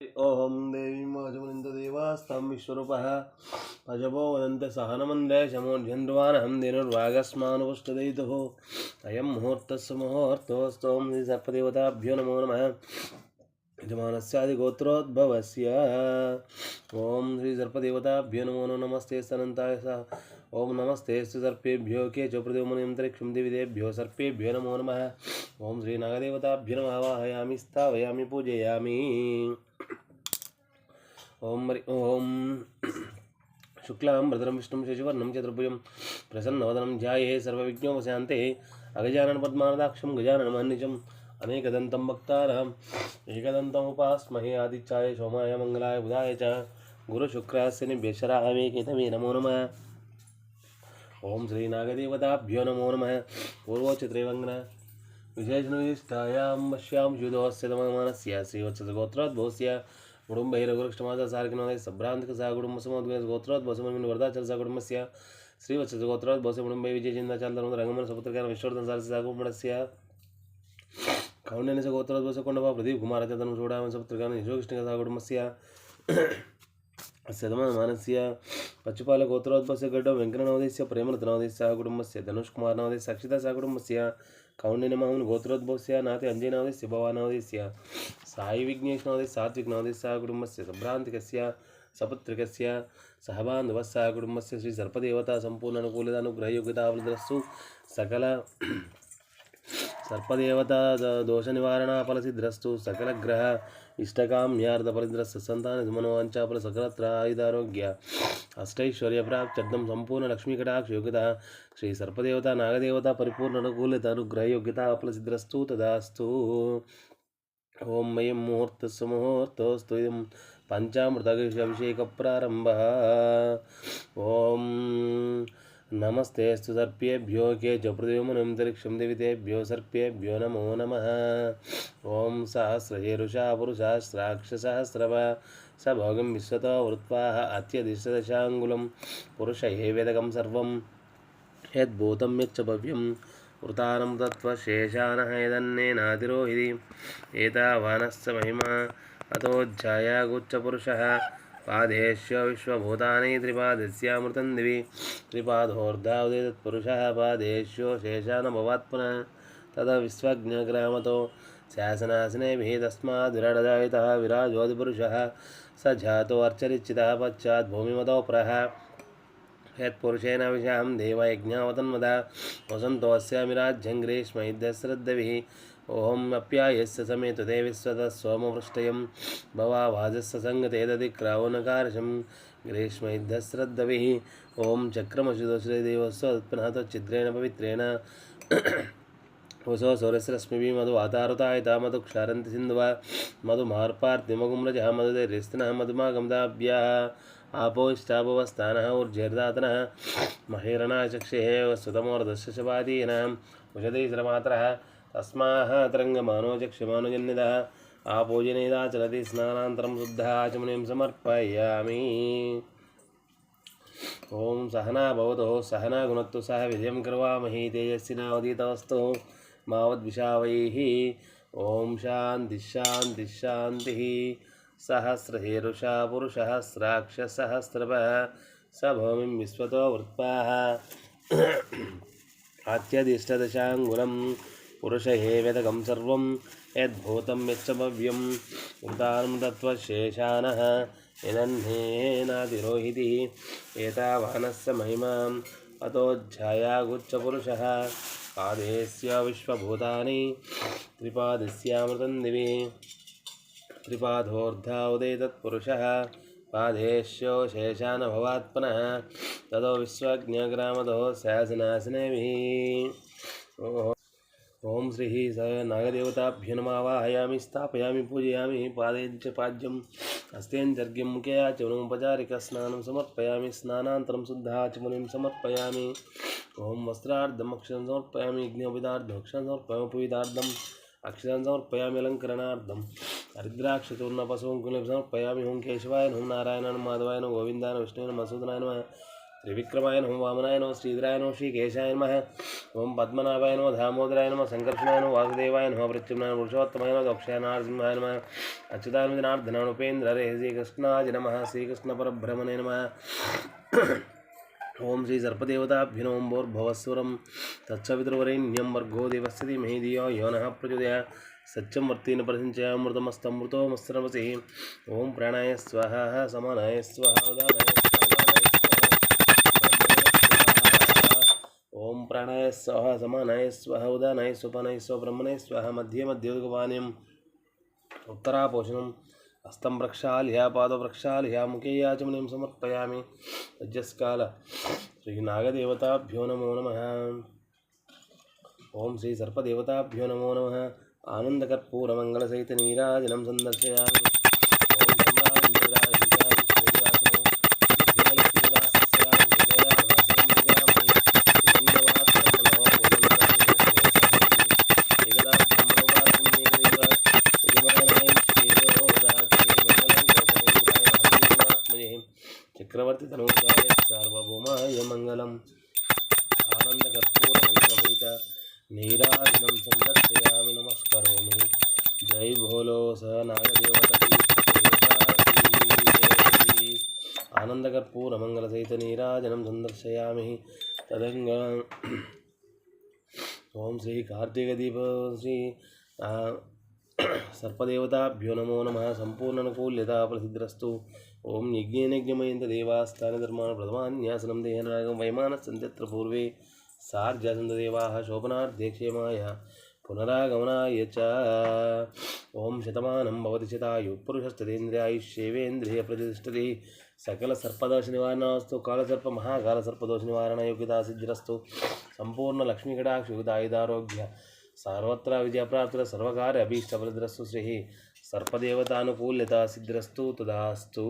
ॐ देवीं वाचमनन्तदेवास्तं विश्वरूपः पजपो वदन्ते सहनमन्दे शमो जन्वानहं धनुर्वागस्मानुपुष्टदयितुः अयं मुहूर्तस्य मुहूर्तोऽस्तों सर्पदेवताभ्यो नमो नमः। यजमानस्यादिगोत्रोद्भवस्य। ॐ श्री सर्पदेवताभ्यो नमो नमस्ते सनन्ताय सह। ओम नमस्ते सर्पेभ्यो के चोप्रदेवमुनिमन्त्रिक्षुम्देविदेभ्यो सर्पेभ्यो नमो नम। ओम श्री नागदेवताभ्य नम, आवाहयामि, स्थापयामि, पूजयामी। ओम ओम शुक्लां भद्रं विष्णुं, शशिवर्णं, चतुर्भुजं, प्रसन्नवदनं, ध्याये सर्वविघ्नोपशान्ते अगजाननपद्मानदाक्षं गजाननमान्निजम् अनेकदन्तं भक्तानाम् एकदन्तमुपास्महे आदिचा सोमाय, मंगलाय बुधा च। गुरुशुक्रास्य निभ्यशरावेकेतमे नमो नमः। ओम श्री नागदेवताभ्यो नमो नम। पूर्वोचित्रैवङ्गन विशेषनिष्ठायां पश्यां युधोस्य श्रीवत्सगोत्रोद्भवस्य कुटुम्बैरगुरुक्षमासारकिनोदय सभ्रान्तिकसा कुटुम्बसमद्वयगोत्रोद्भवसमन्वर्धाचलसा श्रीवत्सगोत्रोद्भवस्य कुटुम्बै विजयचिन्ताचालरङ्गमन सपुत्रकार विश्वर्धनसारस्य कुटुम्बस्य कौण्डन्यस्य गोत्रोद्भवस्य శతమాన విజయచందాచాల రంగమన సపుత్రకాన విశ్వర్ధన సారసి సా కుటుంబస్య కౌండన్య కుటుంబస్య పచ్చుపాల గోత్రోద్భవస్య గడ్డ వెంకటనవదేశ్య ప్రేమరతనవదేశ్య కుటుంబస్య ధనుష్ కుమార్ నవదేశ్య అక్షిత సా కుటుంబస్య కౌండిన్యమాముని గోత్రోద్భవస్య నాతి అంజనవదేశ్య భవానవదేశ్య సాయి విఘ్నేష్ నవదేశ సాత్విక్ నవదేశ్య కుటుంబస్య సంభ్రాంతికస్య సపుత్రికస్య సహబాంధవస్య కుటుంబస్య శ్రీ సర్పదేవత సంపూర్ణ అనుకూలత అనుగ్రహయోగ్యతావృద్రస్సు సకల సర్పదేవత దోష నివారణ ఫలసిద్రస్తు సకల గ్రహ ఇష్టకామ్యార్థ ఫలిద్రస్సు సంతాన మనోవంచాఫల సకలత్ర ఆయుధారోగ్య అష్టైశ్వర్య ప్రాప్త్యర్థం సంపూర్ణ లక్ష్మీకటాక్ష యోగ్యత శ్రీ సర్పదేవత నాగదేవత పరిపూర్ణ అనుకూలిత అనుగ్రహ యోగ్యత ఫలసిద్రస్తు తదాస్తు ఓం మయం ముహూర్త సుముహూర్తోస్తు పంచామృత అభిషేక ప్రారంభ ఓం నమస్తేస్తు సర్పేభ్యో కే చ పృథివీమనంతరిక్షం దివితేభ్యో సర్పేభ్యో నమో నమ. ఓం సహస్రహేరుషా పురుషాస్త్రాక్షసహస్రవ స భోగం విశ్వతో వృత్వా అత్యధిష్టదశాంగులం పురుష ఏ వేదకం సర్వం. యద్భూతం యచ్చ భవ్యం వృతానం తత్వశేషాన యదన్నేనాతిరోహితి ఏతావానస్స మహిమా. అతోజ్జాయాగుచ్చపురుషः पादेश्व विश्वभूतानि त्रिपादस्यामृतं दिवि। त्रिपादोर्धावदे तत्पुरुषः पादेश्व शेषानुभवात् पुनः तद विश्वज्ञग्रामतो शासनासनेभिः तस्माद्विरडजायितः विराजोदिपुरुषः स जातोऽर्चरिचितः पश्चात् भूमिमतोपरः यत्पुरुषेण विषां देवयज्ञावतन्मदा। वसन्तोऽस्यामिराज्यं ग्रीष्मैद्यश्रद्धभिः। ఓం అప్యాయస్య సమేతు దేవిస్వత సోమవృష్టయం. భవావాజస్వ సంగతేదది క్రావణకార్షం గ్రీష్మైద్ధశ్రద్ధవి ఓం చక్రమశుదోశ్రీ దేవస్వ ఉత్పన్నతో చిద్రేణ పవిత్రేణ. వసో సౌరస్రశ్మిభి మధు వాతారుతాయత మధు క్షారంతి సింధువ. మధు మార్పార్థిమగుమ్రజ మధు రిస్తిన మధుమా గంధాభ్య ఆపోష్టాపవస్థాన ఊర్జేర్దాతన. మహేరణాచక్షే సుతమోర్దశపాదీనాం ఉషదీశ్రమాత్ర तस्माः तरङ्गमानो चक्षमानुजन्यतः आपूजनेदा चलति स्नानान्तरं शुद्धः आचमनीं समर्पयामि। ॐ सहना भवतु, सहना गुणत्तु, सह विजयं कर्वामहि तेजस्विनावधीतवस्तु मावद्विषावैः। ॐ शान्तिः शान्तिः शान्तिः। सहस्रहेरुषा पुरुषहस्राक्षसहस्रभः स भूमिं विश्वतो वृत्पाः। अत्यधिष्ठदशाङ्गुलं पुरुष एवेदकं सर्वं यद्भूतं यच्चव्यं उदारं तत्त्वशेषानः यनह्नेनातिरोहितिः एतावानः स महिमाम् अतोध्यायागुच्छपुरुषः पादेस्य विश्वभूतानि त्रिपादस्यामृतं दिवि ओहो। ఓం శ్రీ స నాగదేవతాభ్య నమావాహయామి స్థాపయామి పూజయామి పాదయం పాద్యం హస్తేంజర్గ్యం ముఖే ఆచమనోపచారిక స్నానం సమర్పయామి స్నానాంతరం శుద్ధాచమనిం సమర్పయామి. ఓం వస్త్రార్థం అక్షరం సమర్పయామి యజ్ఞోపితార్థం అక్షరం సమర్పయామి పూజితార్థం అక్షరం సమర్పయామి అలంకరణార్థం హరిద్రాక్షతూర్ణ పశువుం కులం సమర్పయామి ఓం కేశవాయ ఓం నారాయణ మాధవాయన గోవిందాయన విష్ణువైన మసూదనాయన త్రివిక్రమాయ నమో వామనాయ నమో శ్రీధరాయ నమో శ్రీకేశాయ నమ. ఓం పద్మనాభాయ నమో దామోదరాయ నమ సంకర్షణాయ నమో వాసుదేవాయ నమో ప్రత్యుమ్నాయ పురుషోత్తమాయ నమో దక్షాయ నారసింహాయ నమ. అచ్యుతానందనార్థన ఉపేంద్ర రే శ్రీకృష్ణాయ నమ. శ్రీకృష్ణ పరబ్రహ్మణే నమ. ఓం శ్రీ సర్పదేవతాభ్యునో భోర్భవస్వరం తచ్చవితృవరేణ్యం వర్గో దేవస్థితి మేధియో యోన యో ప్రచోదయ. సత్యం వర్తేన ప్రసించయామృతమస్తమృతోమస్రవసి ఓం ప్రాణాయ స్వహ. సమానాయ స్వహ. ఉదానాయ స్వహ. प्राणाय सह समानाय स्व उदानाय सोपानाय स्व ब्रह्मणाय मध्ये मध्ये मध्योदगपानीयम उत्तरापोषणम। हस्तं प्रक्षाल्य, पादप्रक्षाल्य, मुखे या याचमनीं समर्पयामि। तजस्काल श्रीनागदेवताभ्यो नमो नमः। ओम श्री सर्पदेवताभ्यो नमो नमः। आनन्दकर्पूरमङ्गलसहितनीराजनं सन्दर्शयामि। చక్రవర్తి తనూజాయ సార్వభౌమాయ మంగళం ఆనందకర్పూర నీరాజనం సందర్శయామి నమస్కరోమి. జై భోలో సనాగదేవతీ ఆనందకర్పూర మంగళసహిత నీరాజనం సందర్శయామి తదంగ. ఓం శ్రీ కార్తీక దీప శ్రీ సర్పదేవతాభ్యో నమో నమ. సంపూర్ణనుకూల్యత ప్రసిద్ధ్రస్తు ಓಂ ಯಜ್ಞೇನಜ್ಞಮಯಂತ ದೇವಾಸ್ಥಾನ ಧರ್ಮಾನ್ ಪ್ರಥಮಾನ್ಯಾಸನಂ ದೇಹನಾಗಂ ವೈಮಾನಸ್ಸಂತ್ಯತ್ರ ಪೂರ್ವೇ. ಸಾರ್ಜಾಸಂತ ದೇವಾ ಶೋಭನಾರ್ಧೇ ಕ್ಷೇಮಾಯ ಪುನರಾಗಮನಾಯ ಚ. ಓಂ ಶತಮಾನಂ ಭವತಿ ಶತಾಯು ಪುರುಷಸ್ತದೇಂದ್ರಿಯಾಯುಷ್ಯೇವೇಂದ್ರಿಯ ಪ್ರತಿಷ್ಠತೆ. ಸಕಲ ಸರ್ಪದೋಷ ನಿವಾರಣಾಸ್ತು ಕಾಲಸರ್ಪ ಮಹಾಕಾಲಸರ್ಪದೋಷ ನಿವಾರಣ ಯೋಗ್ಯತಾ ಸಿದ್ಧಿರಸ್ತು. ಸಂಪೂರ್ಣ ಲಕ್ಷ್ಮೀಕಟಾಕ್ಷ ಯುಗದಾಯುಧಾರೋಗ್ಯ ಸರ್ವತ್ರ ವಿಜಯ ಪ್ರಾಪ್ತರ ಸರ್ವಕಾರ ಅಭೀಷ್ಟ ಫಲದ್ರಸ್ತು ಶ್ರೀ సర్పదేవతానుకూల్యత సిద్ధ్రస్తు తదాస్తు.